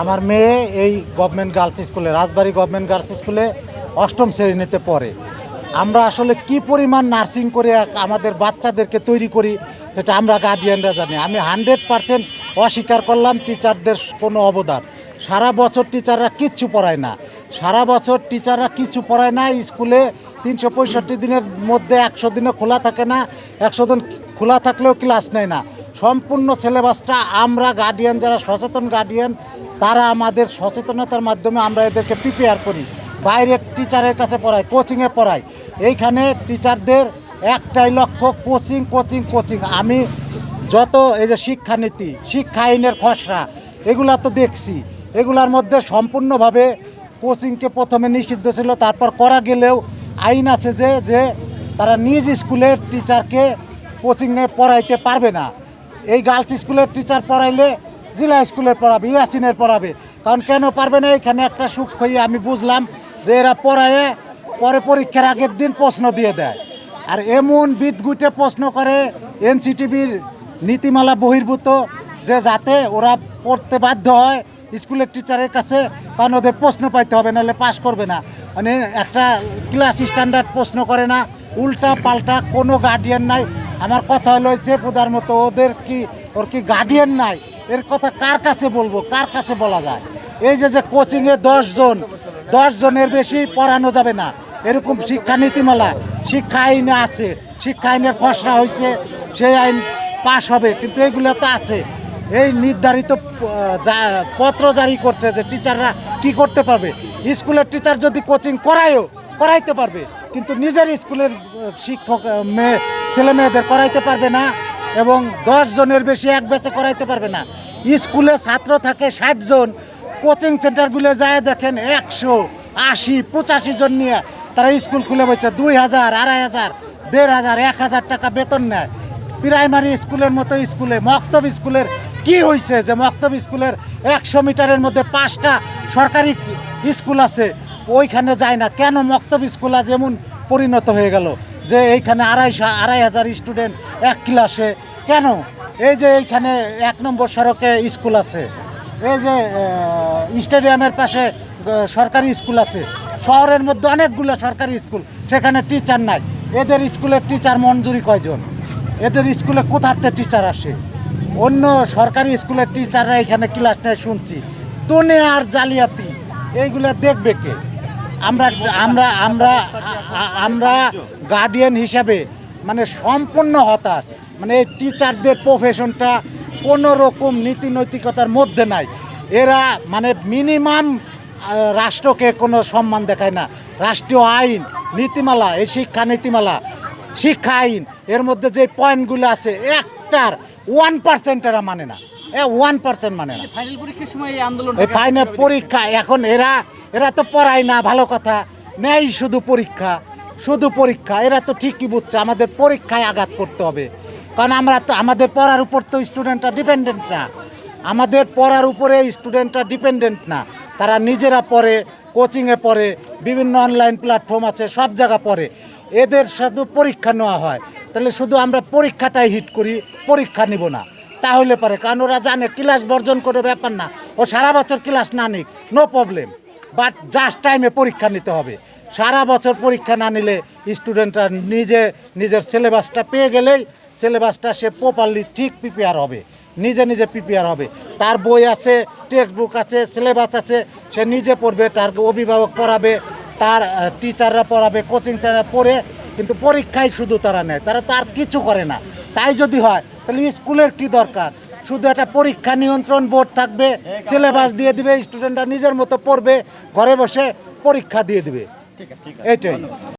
আমার মেয়ে এই গভর্নমেন্ট গার্লস স্কুলে রাজবাড়ি গভর্নমেন্ট গার্লস স্কুলে অষ্টম শ্রেণীতে পড়ে। আমরা আসলে কি পরিমাণ নার্সিং করে আমাদের বাচ্চাদেরকে তৈরি করি, সেটা আমরা গার্ডিয়ানরা জানি। আমি হান্ড্রেড পার্সেন্ট অস্বীকার করলাম টিচারদের কোনো অবদান। সারা বছর টিচাররা কিচ্ছু পড়ায় না। সারা বছর টিচাররা কিছু পড়ায় না স্কুলে তিনশো পঁয়ষট্টি দিনের মধ্যে একশো দিনও খোলা থাকে না, একশো দিন খোলা থাকলেও ক্লাস নেয় না। সম্পূর্ণ সিলেবাসটা আমরা গার্ডিয়ান যারা সচেতন গার্ডিয়ান তারা আমাদের সচেতনতার মাধ্যমে আমরা এদেরকে প্রিপেয়ার করি। বাইরের টিচারের কাছে পড়াই কোচিংয়ে পড়াই। এইখানে টিচারদের একটাই লক্ষ্য কোচিং কোচিং কোচিং আমি যত এই যে শিক্ষানীতি, শিক্ষা আইনের খসড়া, এগুলা তো দেখছি। এগুলার মধ্যে সম্পূর্ণভাবে কোচিংকে প্রথমে নিষিদ্ধ ছিল, তারপর করা গেলেও আইন আছে যে যে তারা নিজ স্কুলের টিচারকে কোচিংয়ে পড়াইতে পারবে না। এই গার্লস স্কুলের টিচার পড়াইলে জেলা স্কুলের পড়াবে ইয়াসিনের পড়াবে। কারণ কেন পারবে না? এখানে একটা সুখ হয়ে আমি বুঝলাম যে এরা পড়ায়, পরে পরীক্ষার আগের দিন প্রশ্ন দিয়ে দেয়। আর এমন বিদগুটে প্রশ্ন করে এনসিটিভির নীতিমালা বহির্ভূত যে যাতে ওরা পড়তে বাধ্য হয় স্কুলের টিচারের কাছে, কারণ ওদের প্রশ্ন পাইতে হবে, নাহলে পাস করবে না। মানে একটা ক্লাস স্ট্যান্ডার্ড প্রশ্ন করে না, উল্টা পাল্টা কোনো গার্ডিয়ান নাই। আমার কথা হলো যে পুদার মতো ওদের কি, ওর কি গার্ডিয়ান নাই? এর কথা কার কাছে বলব? কার কাছে বলা যায়? এই যে যে কোচিংয়ে জন দশ জনের বেশি পড়ানো যাবে না। এরকম শিক্ষা নীতিমালা, শিক্ষা আইনে আছে, শিক্ষা আইনের খসড়া হয়েছে সেই আইন পাশ হবে, কিন্তু এগুলো তো আছে। এই নির্ধারিত পত্র জারি করছে যে টিচাররা কি করতে পারবে? স্কুলের টিচার যদি কোচিং করায়ও, করাইতে পারবে, কিন্তু নিজের স্কুলের শিক্ষক মেয়ে, ছেলে মেয়েদের করাইতে পারবে না। এবং দশ জনের বেশি এক ব্যাচে করাইতে পারবে না। স্কুলে ছাত্র থাকে ষাট জন কোচিং সেন্টারগুলো যায় দেখেন একশো আশি, পঁচাশি জন নিয়ে তারা স্কুল খুলে বলছে দুই হাজার, আড়াই হাজার, দেড় হাজার, এক হাজার টাকা বেতন নেয়। প্রাইমারি স্কুলের মতো স্কুলে, মক্তব স্কুলের কি হয়েছে যে মক্তব স্কুলের একশো মিটারের মধ্যে পাঁচটা সরকারি স্কুল আছে, ওইখানে যায় না। কেন মক্তব স্কুল আজ এমন পরিণত হয়ে গেল? যে এইখানে আড়াইশো, আড়াই হাজার স্টুডেন্ট এক ক্লাসে। কেন? এই যে এইখানে এক নম্বর সড়কে স্কুল আছে। এই যে স্টেডিয়ামের পাশে সরকারি স্কুল আছে। শহরের মধ্যে অনেকগুলো সরকারি স্কুল, সেখানে টিচার নাই। এদের স্কুলের টিচার মঞ্জুরি কয়জন? এদের স্কুলে কোথাতে টিচার আসে? অন্য সরকারি স্কুলের টিচাররা এখানে ক্লাস নেয়, শুনছি। তোনে আর জালিয়াতি, এইগুলো দেখবে কে? আমরা আমরা আমরা আমরা গার্ডিয়ান হিসাবে মানে সম্পূর্ণ হতাশ। মানে এই টিচারদের প্রফেশনটা কোনো রকম নীতি নৈতিকতার মধ্যে নাই। এরা মানে মিনিমাম রাষ্ট্রকে কোনো সম্মান দেখায় না। রাষ্ট্রীয় আইন নীতিমালা এই শিক্ষা নীতিমালা শিক্ষা আইন এর মধ্যে যে পয়েন্টগুলো আছে একটার ওয়ান পার্সেন্ট এরা মানে না। এ ওয়ান পার্সেন্ট মানে না। ফাইনাল পরীক্ষার সময় এই আন্দোলন ফাইনাল পরীক্ষা এখন এরা এরা তো পড়ায় না, ভালো কথা। নেই শুধু পরীক্ষা শুধু পরীক্ষা। এরা তো ঠিকই বুঝছে, আমাদের পরীক্ষায় আঘাত করতে হবে। কারণ আমরা তো, আমাদের পড়ার উপর তো স্টুডেন্টরা ডিপেন্ডেন্ট না। আমাদের পড়ার উপরে স্টুডেন্টরা ডিপেন্ডেন্ট না। তারা নিজেরা পড়ে কোচিংয়ে পড়ে, বিভিন্ন অনলাইন প্ল্যাটফর্ম আছে, সব জায়গা পড়ে। এদের শুধু পরীক্ষা নেওয়া হয়। তাহলে শুধু আমরা পরীক্ষাটাই হিট করি, পরীক্ষা নিব না। তাহলে পারে, কারণ ওরা জানে ক্লাস বর্জন করে ব্যাপার না। ও সারা বছর ক্লাস না নিক নো প্রবলেম বাট জাস্ট টাইমে পরীক্ষা নিতে হবে। সারা বছর পরীক্ষা না নিলে স্টুডেন্টরা নিজে, নিজের সিলেবাসটা পেয়ে গেলেই সিলেবাসটা সে প্রপারলি ঠিক প্রিপেয়ার হবে। নিজে নিজে প্রিপেয়ার হবে। তার বই আছে টেক্সট বুক আছে সিলেবাস আছে, সে নিজে পড়বে, তার অভিভাবক পড়াবে, তার টিচাররা পড়াবে কোচিং টিচাররা পড়ে, কিন্তু পরীক্ষায় শুধু তারা নেয়। তারা তার কিছু করে না। তাই যদি হয়, তাহলে স্কুলের কি দরকার? শুধু একটা পরীক্ষা নিয়ন্ত্রণ বোর্ড থাকবে সিলেবাস দিয়ে দিবে স্টুডেন্টরা নিজের মতো পড়বে ঘরে বসে পরীক্ষা দিয়ে দিবে। এটাই